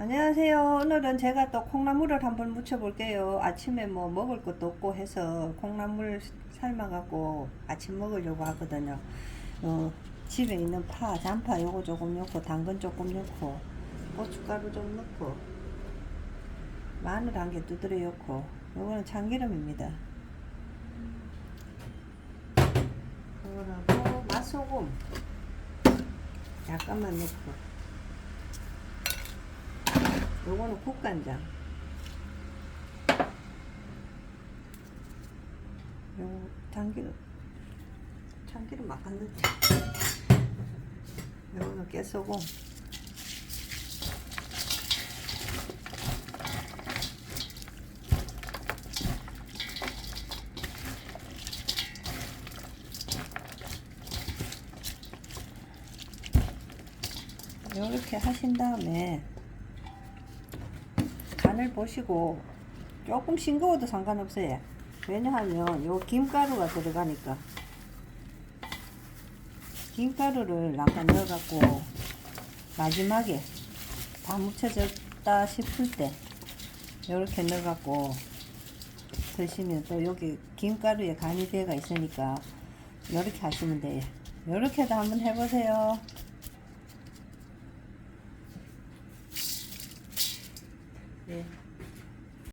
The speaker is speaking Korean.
안녕하세요. 오늘은 제가 또 콩나물을 한번 무쳐볼게요. 아침에 뭐 먹을 것도 없고 해서 콩나물 삶아갖고 아침 먹으려고 하거든요. 어, 집에 있는 파, 잔파 요거 조금 넣고 당근 조금 넣고 고춧가루 좀 넣고 마늘 한 개 두드려 넣고 요거는 참기름입니다. 요거하고 맛소금 약간만 넣고 요거는 국간장. 요거 참기름. 참기름 막 안 넣지. 요거는 깨소금. 요렇게 하신 다음에 간을 보시고 조금 싱거워도 상관없어요. 왜냐하면 요 김가루가 들어가니까 김가루를 약간 넣어갖고 마지막에 다 묻혀졌다 싶을 때 이렇게 넣어갖고 드시면 또 여기 김가루에 간이 되어 있으니까 이렇게 하시면 돼요. 이렇게도 한번 해보세요. 네.